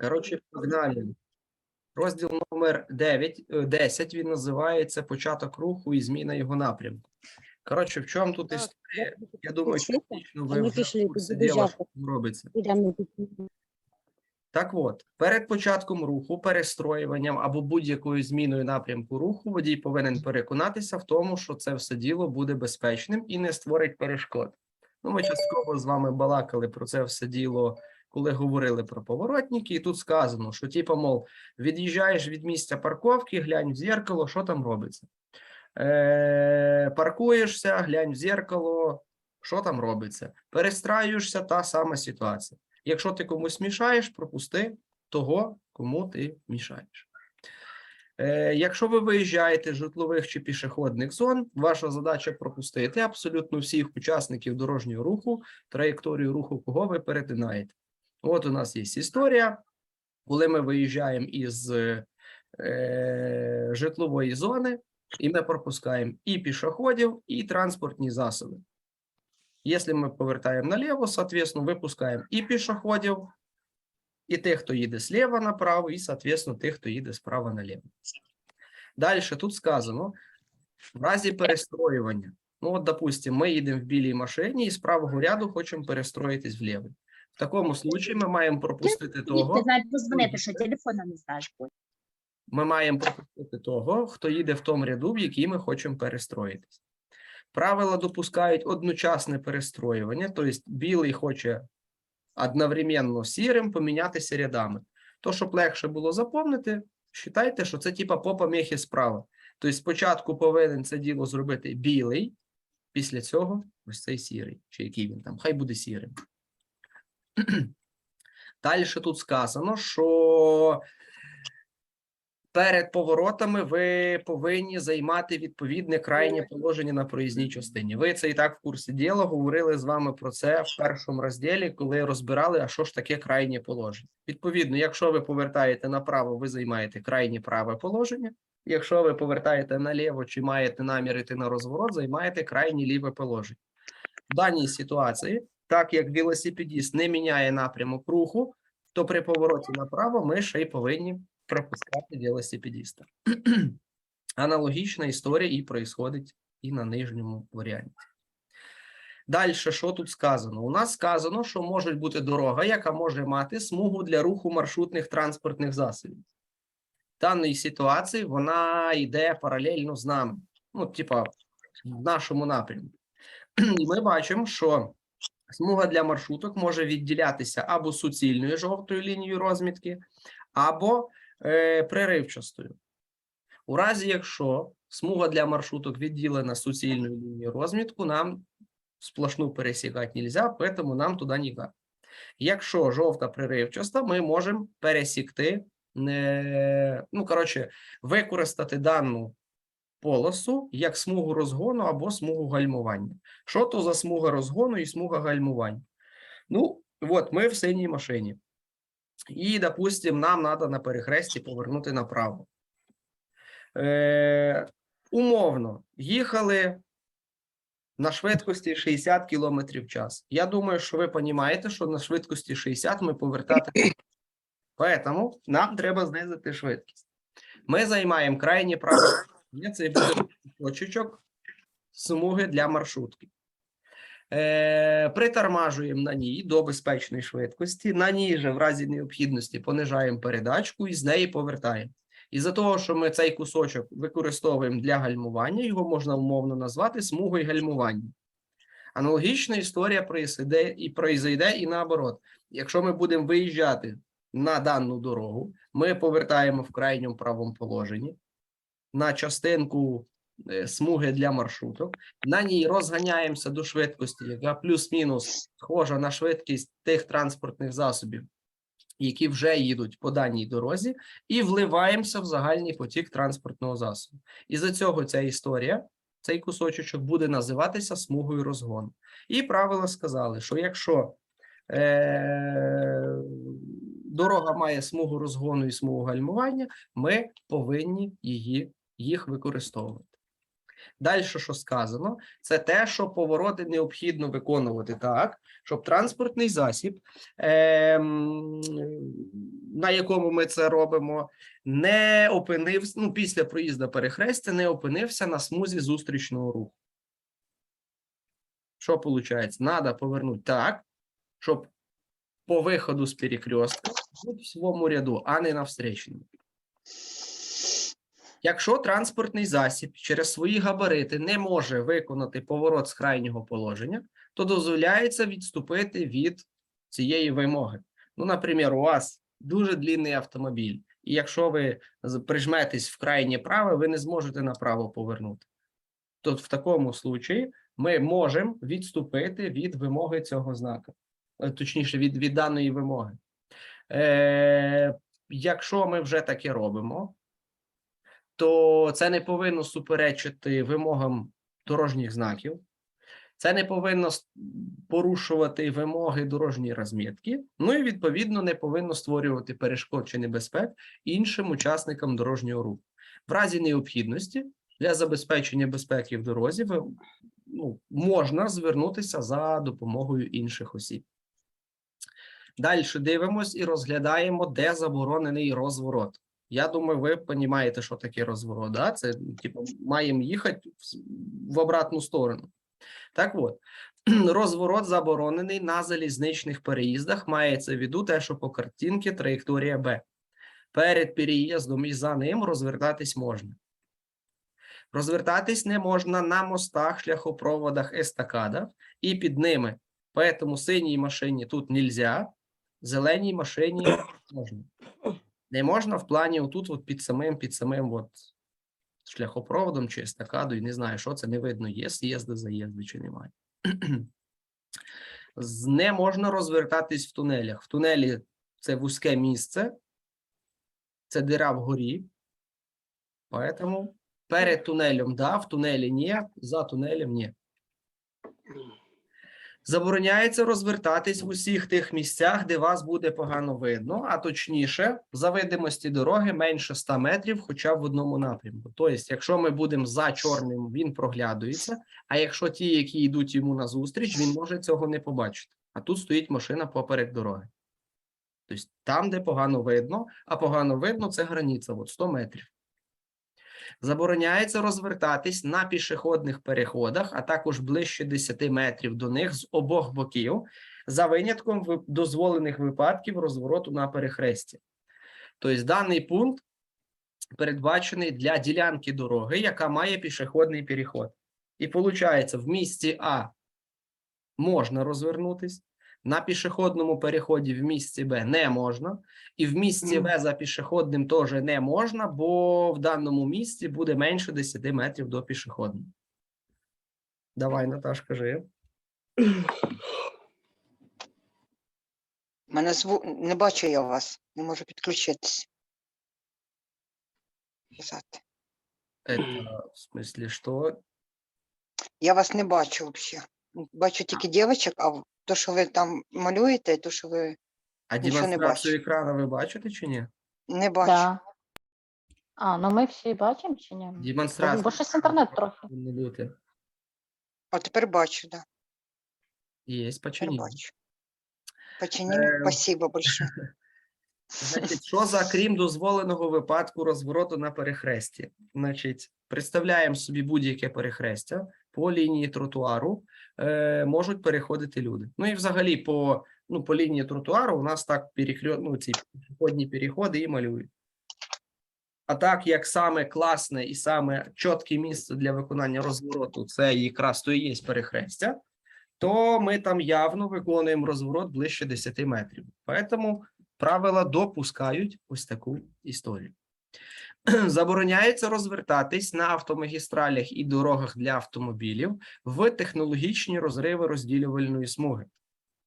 Коротше, погнали. Розділ номер 9, е, 10, він називається Початок руху і зміна його напрямку. Коротше, в чому тут Так, історія? Я думаю, що фактично ви вже пішли, в курсі діла, що там робиться. Так от, перед початком руху, перестроюванням або будь-якою зміною напрямку руху водій повинен переконатися в тому, що це все діло буде безпечним і не створить перешкод. Ну, ми частково з вами балакали про це все діло, коли говорили про поворотники, і тут сказано, що, типу, мов, від'їжджаєш від місця парковки, глянь в зеркало, що там робиться. Е, паркуєшся, глянь в зеркало, що там робиться. Перестраюєшся, та сама ситуація. Якщо ти комусь мішаєш, пропусти того, кому ти мішаєш. Е, якщо ви виїжджаєте з житлових чи пішохідних зон, ваша задача пропустити абсолютно всіх учасників дорожнього руху, траєкторію руху, кого ви перетинаєте. От у нас є історія, коли ми виїжджаємо із е, житлової зони, і ми пропускаємо і пішоходів, і транспортні засоби. Если мы повертаем налево, соответственно, выпускаем и пешеходів, і тих, хто їде слева направо, і, соответственно, тих, хто їде справа наліво. Далі тут сказано, в разі перестроювання. Ну, от, допустим, ми їдемо в білій машині і з правого ряду хочемо перестроїтись в лівий. В такому случаї ми маємо пропустити того, Ти навіть позвонити, що телефона не знаєш. ми маємо пропустити того, хто їде в тому ряду, в який ми хочемо перестроїтись. Правила допускають одночасне перестроювання, тобто білий хоче одновременно сірим помінятися рядами. То, щоб легше було запомнити, вважайте, що це типа по поміхи справа. Тобто спочатку повинен це діло зробити білий, після цього ось цей сірий, чи який він там, хай буде сірим. Далі тут сказано, що перед поворотами ви повинні займати відповідне крайнє положення на проїзній частині. Ви це і так в курсі діла говорили з вами про це в першому розділі, коли розбирали, а що ж таке крайнє положення. Відповідно, якщо ви повертаєте направо, ви займаєте крайнє праве положення. Якщо ви повертаєте наліво чи маєте намір йти на розворот, займаєте крайнє ліве положення. В даній ситуації, так як велосипедіст не міняє напрямок руху, то при повороті направо ми ще й повинні пропускати велосипедиста. Аналогічна історія і происходить і на нижньому варіанті. Далі, що тут сказано? У нас сказано, що може бути дорога, яка може мати смугу для руху маршрутних транспортних засобів. В даній ситуації вона йде паралельно з нами, ну, типа, в нашому напрямку. І ми бачимо, що смуга для маршруток може відділятися або суцільною жовтою лінією розмітки, або е, приривчастою. У разі, якщо смуга для маршруток відділена суцільною лінією розмітку, нам сплошну пересікати не можна, тому нам туди ніяк. Якщо жовта приривчаста, ми можемо пересікти, не, ну, коротше, використати дану полосу як смугу розгону або смугу гальмування. Що то за смуга розгону і смуга гальмування? Ну, от ми в синій машині. І, допустим, нам треба на перехресті повернути направо. Е, умовно, їхали на швидкості 60 км в час. Я думаю, що ви розумієте, що на швидкості 60 ми повертати. Тому нам треба знизити швидкість. Ми займаємо крайнє право. Це буде точечок смуги для маршрутки. Е, притормажуємо на ній до безпечної швидкості. На ній же в разі необхідності понижаємо передачку і з неї повертаємо. Із-за того, що ми цей кусочок використовуємо для гальмування, його можна умовно назвати смугою гальмування. Аналогічна історія проїзде і произойде і наоборот. Якщо ми будемо виїжджати на дану дорогу, ми повертаємо в крайньому правому положенні на частинку е, смуги для маршруток. На ній розганяємося до швидкості, яка плюс-мінус схожа на швидкість тих транспортних засобів, які вже їдуть по даній дорозі, і вливаємося в загальний потік транспортного засобу. І за цього ця історія, цей кусочок буде називатися смугою розгону. І правила сказали, що якщо е- дорога має смугу розгону і смугу гальмування, ми повинні її, їх використовувати. Далі, що сказано, це те, що повороти необхідно виконувати так, щоб транспортний засіб ем, на якому ми це робимо, не опинився, ну, після проїзду перехрестя не опинився на смузі зустрічного руху. Що виходить? Надо повернути так, щоб по виходу з перекрестка бути в своєму ряду, а не на встречному. Якщо транспортний засіб через свої габарити не може виконати поворот з крайнього положення, то дозволяється відступити від цієї вимоги. Ну, наприклад, у вас дуже длинний автомобіль, і якщо ви прижметесь в крайнє праве, ви не зможете направо повернути. То в такому случаї ми можемо відступити від вимоги цього знака, Е, точніше, від, від даної вимоги. Е, якщо ми вже таке робимо, то це не повинно суперечити вимогам дорожніх знаків. Це не повинно порушувати вимоги дорожньої розмітки, ну і відповідно не повинно створювати перешкод чи небезпек іншим учасникам дорожнього руху. В разі необхідності для забезпечення безпеки в дорозі ну, можна звернутися за допомогою інших осіб. Далі дивимось і розглядаємо, де заборонений розворот. Я думаю, ви розумієте, що таке розворот. Да? Це типу, маємо їхати в, в обратну сторону. Так от, розворот заборонений на залізничних переїздах. Мається в виду те, що по картинці траєкторія Б. Перед переїздом і за ним розвертатись можна. Розвертатись не можна на мостах, шляхопроводах, естакадах і під ними. Поэтому синій машині тут нельзя, зеленій машині можна. Не можна в плані отут, от під самим, під самим от шляхопроводом чи естакадою, не знаю, що це не видно, є з'їзди, заїзди чи немає. Не можна розвертатись в тунелях. В тунелі це вузьке місце, це дира вгорі. Поэтому перед тунелем да, в тунелі ні, за тунелем ні. Забороняється розвертатись в усіх тих місцях, де вас буде погано видно, а точніше, за видимості дороги менше 100 метрів, хоча б в одному напрямку. Тобто, якщо ми будемо за чорним, він проглядується. А якщо ті, які йдуть йому назустріч, він може цього не побачити. А тут стоїть машина поперек дороги. Тобто там, де погано видно, а погано видно це границя, от 100 метрів. Забороняється розвертатись на пішохідних переходах, а також ближче 10 метрів до них з обох боків, за винятком дозволених випадків розвороту на перехресті. Тобто даний пункт передбачений для ділянки дороги, яка має пішохідний переход. І виходить, в місці А можна розвернутись, на пішохідному переході в місці Б не можна, і в місці В за пішохідним теж не можна, бо в даному місці буде менше 10 метрів до пішохідного. Давай, Наташ, кажи. Мене зву... не бачу я вас, не можу підключитись. Писати. Это, в смысле, что? Я вас не бачу взагалі. Бачу тільки дівчаток, а то, що ви там малюєте, то, що ви А Нічого не демонстрацію бачу. екрану ви бачите чи ні? не бачу. Да. А, ну ми всі бачимо чи ні? Демонстрацію. Бо щось інтернет трохи. Не бути. А тепер бачу, да. Є, Тепер починіть. бачу. Починили? Спасибо большое. Значить, що за крім дозволеного випадку розвороту на перехресті? Значить, представляємо собі будь-яке перехрестя по лінії тротуару е, можуть переходити люди. Ну і взагалі по, ну, по лінії тротуару у нас так перехрё... ну, ці пішохідні переходи і малюють. А так як саме класне і саме чітке місце для виконання розвороту це якраз то і є перехрестя, то ми там явно виконуємо розворот ближче 10 метрів. Поэтому правила допускають ось таку історію. Забороняється розвертатись на автомагістралях і дорогах для автомобілів в технологічні розриви розділювальної смуги.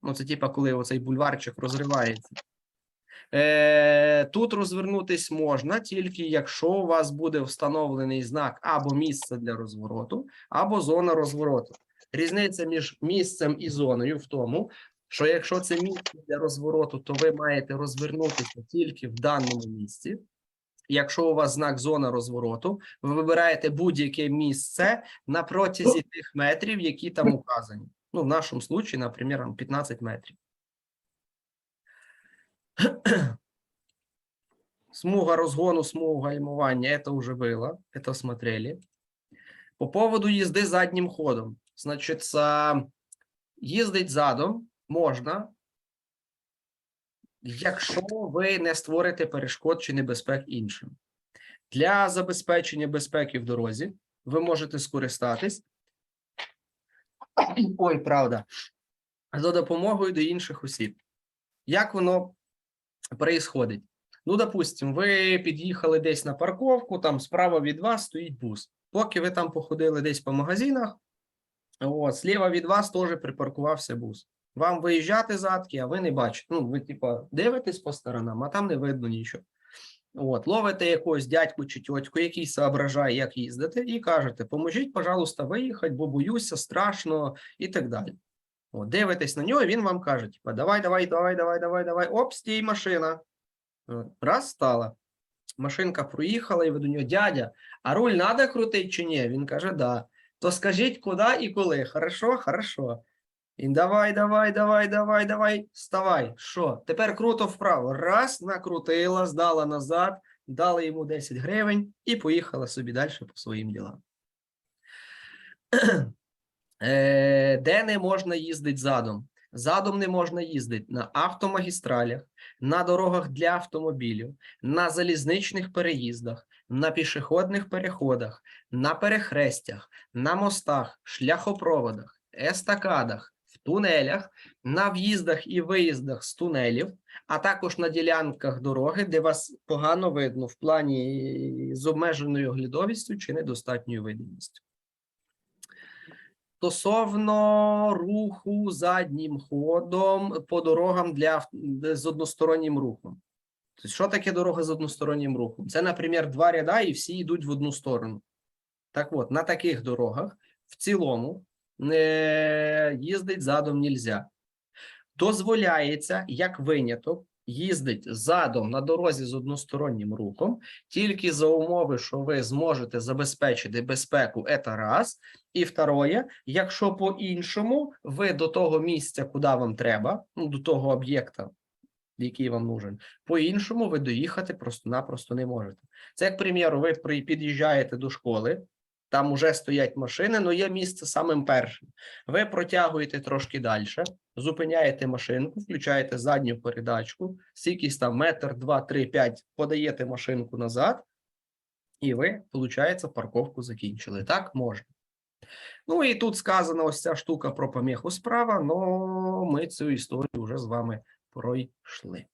Ну, це типа, коли оцей бульварчик розривається. Е, тут розвернутись можна тільки якщо у вас буде встановлений знак або місце для розвороту, або зона розвороту. Різниця між місцем і зоною в тому, що якщо це місце для розвороту, то ви маєте розвернутися тільки в даному місці. Якщо у вас знак зона розвороту, ви вибираєте будь-яке місце на протязі тих метрів, які там указані. Ну, в нашому случаї, наприклад, 15 метрів. Смуга разгону, смуга гальмования, это уже было, это смотрели. По поводу їзди заднім ходом. Значить, са- їздить задом можна, якщо ви не створите перешкод чи небезпек іншим. Для забезпечення безпеки в дорозі ви можете скористатись. Ой, правда. За допомогою до інших осіб. Як воно происходить? Ну, допустим, ви під'їхали десь на парковку, там справа від вас стоїть бус. Поки ви там походили десь по магазинах, от, зліва від вас теж припаркувався бус. Вам виїжджати задки, а ви не бачите. Ну, ви, типа, дивитесь по сторонам, а там не видно нічого. От, ловите якогось дядьку чи тьотьку, який соображає, як їздити, і кажете: поможіть, пожалуйста, виїхати, бо боюся, страшно і так далі. От, дивитесь на нього, і він вам каже: типа, давай, давай, давай, давай, давай, давай, оп, стій, машина. Раз стала. Машинка проїхала, і ви до нього дядя, а руль треба крутити чи ні? Він каже, да. То скажіть, куди і коли. Хорошо, хорошо. І давай, давай, давай, давай, давай, вставай. Що? Тепер круто вправо. Раз, накрутила, здала назад, дали йому 10 гривень і поїхала собі далі по своїм ділам. Е, Де не можна їздити задом? Задом не можна їздити на автомагістралях, на дорогах для автомобілів, на залізничних переїздах, на пішохідних переходах, на перехрестях, на мостах, шляхопроводах, естакадах, тунелях, на в'їздах і виїздах з тунелів, а також на ділянках дороги, де вас погано видно в плані з обмеженою оглядовістю чи недостатньою видимістю. Стосовно руху заднім ходом по дорогам для з одностороннім рухом. Тобто, що таке дорога з одностороннім рухом? Це, наприклад, два ряда, і всі йдуть в одну сторону. Так от, на таких дорогах в цілому їздить задом нельзя. Дозволяється, як виняток, їздить задом на дорозі з одностороннім рухом, тільки за умови, що ви зможете забезпечити безпеку, це раз. І второе, якщо по-іншому ви до того місця, куди вам треба, ну, до того об'єкта, який вам нужен, по-іншому ви доїхати просто-напросто не можете. Це, як приміру, ви під'їжджаєте до школи, там уже стоять машини, але є місце самим першим. Ви протягуєте трошки далі, зупиняєте машинку, включаєте задню передачку, скількись там метр, два, три, п'ять, подаєте машинку назад, і ви, виходить, парковку закінчили. Так можна. Ну і тут сказана ось ця штука про поміху справа, але ми цю історію вже з вами пройшли.